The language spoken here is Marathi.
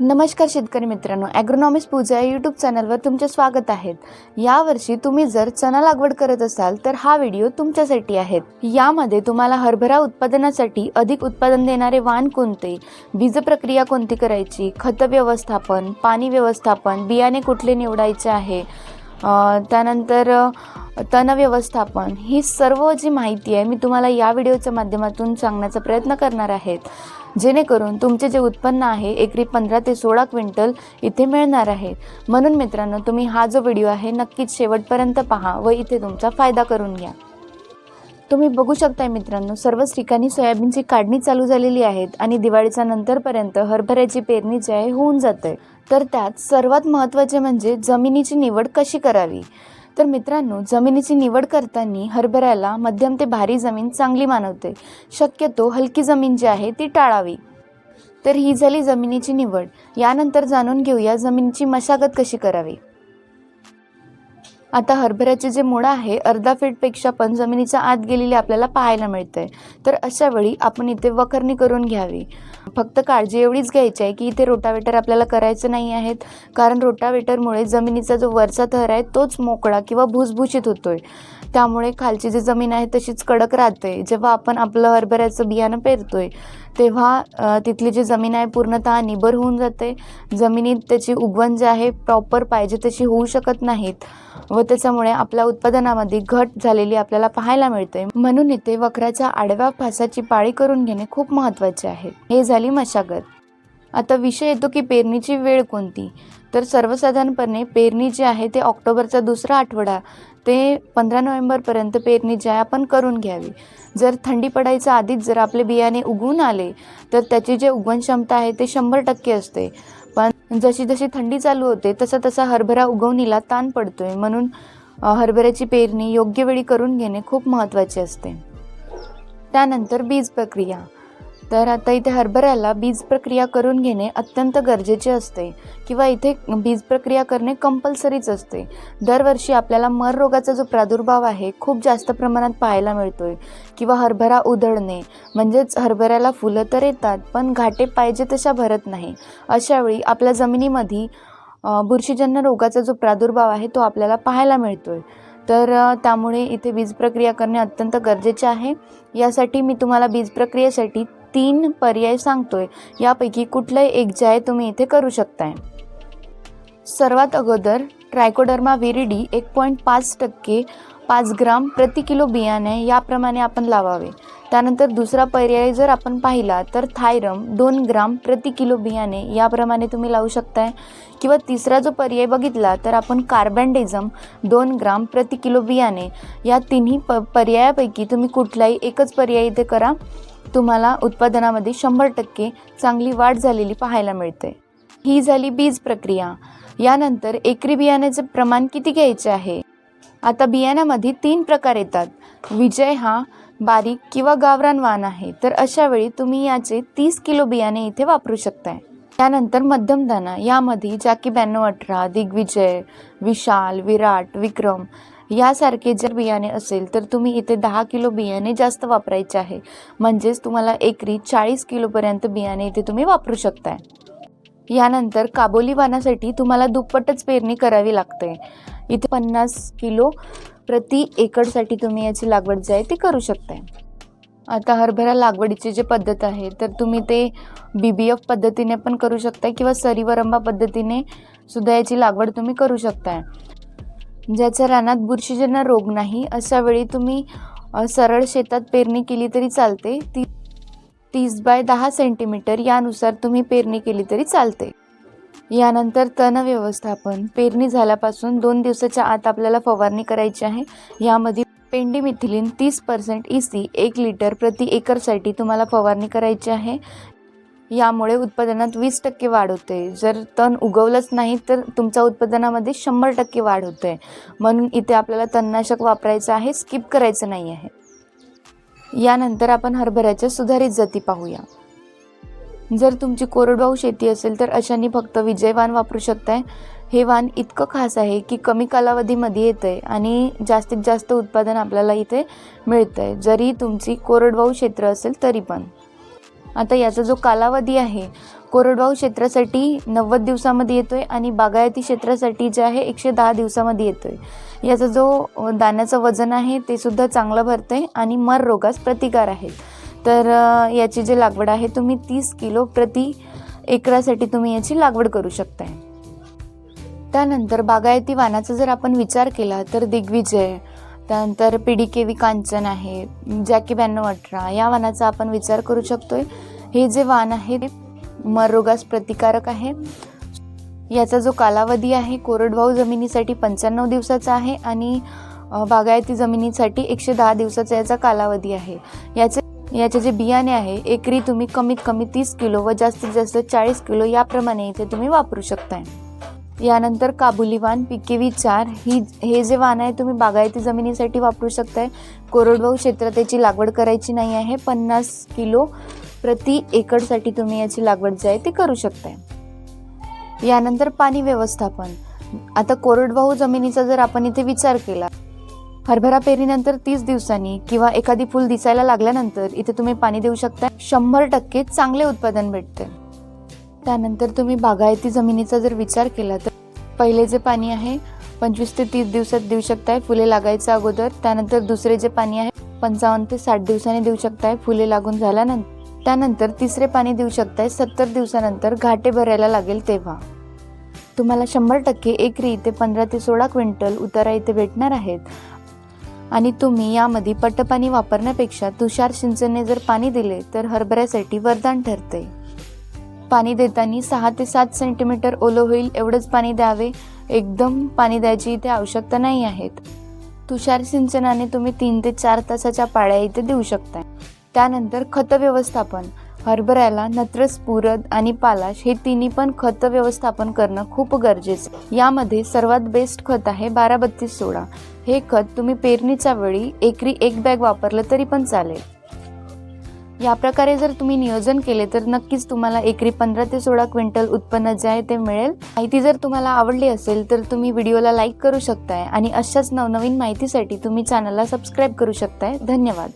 नमस्कार शेतकरी मित्रांनो ॲग्रोनॉमिक्स पूजा या यूट्यूब चॅनलवर तुमचे स्वागत आहेत यावर्षी तुम्ही जर चणा लागवड करत असाल तर हा व्हिडिओ तुमच्यासाठी आहेत यामध्ये तुम्हाला हरभरा उत्पादनासाठी अधिक उत्पादन देणारे वाण कोणते? बीज प्रक्रिया कोणती करायची? खत व्यवस्थापन पाणी व्यवस्थापन बियाणे कुठले निवडायचे आहे? त्यानंतर तण व्यवस्थापन ही सर्व जी माहिती आहे मी तुम्हाला या व्हिडिओच्या माध्यमातून सांगण्याचा प्रयत्न करणार आहेत जेणेकरून तुमचे जे उत्पन्न आहे एकरी पंधरा ते सोळा क्विंटल इथे मिळणार आहे. म्हणून मित्रांनो तुम्ही हा जो व्हिडिओ आहे नक्कीच शेवटपर्यंत पहा व इथे तुमचा फायदा करून घ्या. तुम्ही बघू शकताय मित्रांनो सर्वच ठिकाणी सोयाबीनची काढणी चालू झालेली आहेत आणि दिवाळीच्या नंतरपर्यंत हरभऱ्याची पेरणी जी आहे होऊन जाते. तर त्यात सर्वात महत्त्वाचे म्हणजे जमिनीची निवड कशी करावी? तर मित्रांनो जमिनीची निवड करताना हरभऱ्याला मध्यम ते भारी जमीन चांगली मानवते. शक्यतो हलकी जमीन जी आहे ती टाळावी. तर ही झाली जमिनीची निवड. यानंतर जाणून घेऊया जमिनीची मशागत कशी करावी. आता हरभऱ्याचे जे मुळं आहे अर्धा फीटपेक्षा पण जमिनीच्या आत गेलेली आपल्याला पाहायला मिळते तर अशा वेळी आपण इथे वखरणी करून घ्यावी. फक्त काळजी एवढीच घ्यायची आहे की इथे रोटावेटर आपल्याला करायचं नाही आहेत. कारण रोटावेटरमुळे जमिनीचा जो वरचा थर आहे तोच मोकळा किंवा भुसभुशीत होतोय. त्यामुळे खालची जी जमीन आहे तशीच कडक राहते. जेव्हा आपण आपलं हरभऱ्याचं बियाणं पेरतोय तेव्हा तिथली जी जमीन आहे पूर्णतः निबर होऊन जाते. जमिनीत त्याची उगवण जी आहे प्रॉपर पाहिजे तशी होऊ शकत नाहीत व त्याच्यामुळे आपल्या उत्पादनामध्ये घट झालेली आपल्याला पाहायला मिळते. म्हणून इथे वक्राच्या आडव्या फासाची पाळी करून घेणे खूप महत्त्वाचे आहे. हे झाली मशागत. आता विषय येतो की पेरणीची वेळ कोणती? तर सर्वसाधारणपणे पेरणी जी आहे ते ऑक्टोबरचा दुसरा आठवडा ते पंधरा नोव्हेंबरपर्यंत पेरणी जी आहे आपण करून घ्यावी. जर थंडी पडायच्या आधीच जर आपले बियाणे उगवून आले तर त्याची जे उगवण क्षमता आहे ते शंभर टक्के असते. पण जशी जशी थंडी चालू होते तसा तसा हरभरा उगवणीला ताण पडतो आहे म्हणून हरभऱ्याची पेरणी योग्य वेळी करून घेणे खूप महत्त्वाचे असते. त्यानंतर बीज प्रक्रिया तर आता इथे हरभऱ्याला बीज प्रक्रिया करून घेणे अत्यंत गरजेचे असते. किंवा इथे बीज प्रक्रिया करणे कंपल्सरीच असते. दरवर्षी आपल्याला मर रोगाचा जो प्रादुर्भाव आहे खूप जास्त प्रमाणात पाहायला मिळतो आहे किंवा हरभरा उधळणे म्हणजेच हरभऱ्याला फुलं तर येतात पण घाटे पाहिजे तशा भरत नाही. अशावेळी आपल्या जमिनीमध्ये बुरशीजन्य रोगाचा जो प्रादुर्भाव आहे तो आपल्याला पाहायला मिळतो आहे तर त्यामुळे इथे बीज प्रक्रिया करणे अत्यंत गरजेचे आहे. यासाठी मी तुम्हाला बीज प्रक्रियेसाठी तीन पर्याय सांगतोय. यापैकी कुठलाही एक जे आहे तुम्ही इथे करू शकताय. सर्वात अगोदर ट्रायकोडर्मा विरिडी एक पॉईंट पाच टक्के पाच ग्राम प्रति किलो बियाणे याप्रमाणे आपण लावावे. त्यानंतर दुसरा पर्याय जर आपण पाहिला तर थायरम दोन ग्राम प्रति किलो बियाणे याप्रमाणे तुम्ही लावू शकताय. किंवा तिसरा जो पर्याय बघितला तर आपण कार्बॅन्डेझम दोन ग्राम प्रति किलो बियाणे या तिन्ही प पर्यायापैकी तुम्ही कुठलाही एकच पर्याय इथे करा. तुम्हाला उत्पादनामध्ये शंभर टक्के चांगली वाढ झालेली पाहायला मिळते. ही झाली बीज प्रक्रिया. यानंतर एकरी बियाण्याचे प्रमाण किती घ्यायचे आहे? आता बियाण्यामध्ये तीन प्रकार येतात. विजय हा बारीक किंवा गावरान वाण आहे तर अशा वेळी तुम्ही याचे तीस किलो बियाणे इथे वापरू शकताय. त्यानंतर मध्यम दाना यामध्ये जाकी ब्याण्णव अठरा दिग्विजय विशाल विराट विक्रम यासारखे जर बियाणे असेल तर तुम्ही इथे दहा किलो बियाणे जास्त वापरायचे आहे. म्हणजेच तुम्हाला एकरी चाळीस किलोपर्यंत बियाणे इथे तुम्ही वापरू शकताय. यानंतर काबोली वाणासाठी तुम्हाला दुप्पटच पेरणी करावी लागते. इथे पन्नास किलो प्रति एकरसाठी तुम्ही याची लागवड जी आहे ती करू शकताय. आता हरभरा लागवडीची जी पद्धत आहे तर तुम्ही ते बी बी एफ पद्धतीने पण करू शकताय किंवा सरीवरंबा पद्धतीने सुद्धा याची लागवड तुम्ही करू शकताय. ज्याच्या रानात बुरशीजन्य रोग नाही अशा वेळी तुम्ही सरळ शेतात पेरणी केली तरी चालते. ती तीस बाय दहा सेंटीमीटर यानुसार तुम्ही पेरणी केली तरी चालते. यानंतर तण व्यवस्थापन. पेरणी झाल्यापासून दोन दिवसाच्या आत आपल्याला फवारणी करायची आहे. यामध्ये पेंडीमिथिलीन तीस पर्सेंट ई सी एक लिटर प्रति एकरसाठी तुम्हाला फवारणी करायची आहे. यामुळे उत्पादनात वीस टक्के वाढ होते. जर तण उगवलंच नाही तर तुमच्या उत्पादनामध्ये शंभर टक्के वाढ होते. म्हणून इथे आपल्याला तणनाशक वापरायचं आहे स्किप करायचं नाही आहे. यानंतर आपण हरभऱ्याच्या सुधारित जाती पाहूया. जर तुमची कोरडवाहू शेती असेल तर अशाने फक्त विजय वाण वापरू शकताय. हे वाण इतकं खास आहे की कमी कालावधीमध्ये येतं आहे आणि जास्तीत जास्त उत्पादन आपल्याला इथे मिळतं आहे जरी तुमची कोरडवाहू क्षेत्र असेल तरी पण. आता याचा जो कालावधी आहे कोरडवाहू क्षेत्रासाठी नव्वद दिवसामध्ये येतो आहे आणि बागायती क्षेत्रासाठी जे आहे एकशे दहा दिवसामध्ये येतो आहे याचा जो दाण्याचं वजन आहे ते सुद्धा चांगलं भरतं आहे आणि मर रोगास प्रतिकार आहे तर याची जी लागवड आहे तुम्ही तीस किलो प्रति एकरासाठी तुम्ही याची लागवड करू शकताय. त्यानंतर बागायती वानाचा जर आपण विचार केला तर दिग्विजय त्यानंतर P D K V Kanchan आहे जॅकी ब्याण्णव अठरा या वानाचा आपण विचार करू शकतो हे जे वाण आहे ते मरोगास प्रतिकारक आहे. याचा जो कालावधी आहे कोरडवाहू जमिनीसाठी पंच्याण्णव दिवसाचा आहे आणि बागायती जमिनीसाठी एकशे दहा दिवसाचा याचा कालावधी आहे. याचे याचे जे बियाणे आहे एकरी तुम्ही कमीत कमी तीस किलो व जास्तीत जास्त चाळीस किलो याप्रमाणे इथे तुम्ही वापरू शकताय. यानंतर काबुली वान पिकेवी चार ही हे जे वाण आहे तुम्ही बागायती जमिनीसाठी वापरू शकताय. कोरडवाहू क्षेत्रात याची लागवड करायची नाही आहे. पन्नास किलो प्रति एकरसाठी तुम्ही याची लागवड जी आहे ती करू शकताय. यानंतर पाणी व्यवस्थापन. आता कोरडवाहू जमिनीचा जर आपण इथे विचार केला हरभरा पेरीनंतर तीस दिवसांनी किंवा एखादी फुल दिसायला लागल्यानंतर इथे तुम्ही पाणी देऊ शकता शंभर टक्के चांगले उत्पादन भेटते त्यानंतर तुम्ही बागायती जमिनीचा जर विचार केला तर पहिले जे पाणी आहे पंचवीस ते तीस दिवसात देऊ शकताय फुले लागायच्या अगोदर. त्यानंतर दुसरे जे पाणी आहे पंचावन्न ते साठ दिवसांनी देऊ शकताय फुले लागून झाल्यानंतर. त्यानंतर तिसरे पाणी देऊ शकताय सत्तर दिवसानंतर घाटे भरायला लागेल तेव्हा. तुम्हाला शंभर टक्के एकरी इथे पंधरा ते सोळा क्विंटल उतारा इथे भेटणार आहेत. आणि तुम्ही यामध्ये पटपाणी वापरण्यापेक्षा तुषार सिंचनने जर पाणी दिले तर हरभऱ्यासाठी वरदान ठरते पाणी देताना सहा ते सात सेंटीमीटर ओलं होईल एवढंच पाणी द्यावे. एकदम पाणी द्यायची इथे आवश्यकता नाही आहेत. तुषार सिंचनाने तुम्ही तीन ते चार तासाच्या पाळ्या इथे देऊ शकता त्यानंतर खत व्यवस्थापन. हरभऱ्याला नत्र स्फुरद आणि पालाश हे तिन्ही पण खत व्यवस्थापन करणं खूप गरजेचं यामध्ये सर्वात बेस्ट खत आहे बारा बत्तीस सोळा हे खत तुम्ही पेरणीच्या वेळी एकरी एक बॅग वापरलं तरी पण चालेल. या प्रकारे जर तुम्ही नियोजन केले तर नक्कीच तुम्हाला एकरी पंधरा ते सोळा क्विंटल उत्पन्न जे आहे ते मिळेल. माहिती जर तुम्हाला आवडली असेल तर तुम्ही व्हिडिओला लाईक करू शकताय. आणि अशाच नवनवीन माहितीसाठी तुम्ही चॅनलला सबस्क्राईब करू शकताय. धन्यवाद.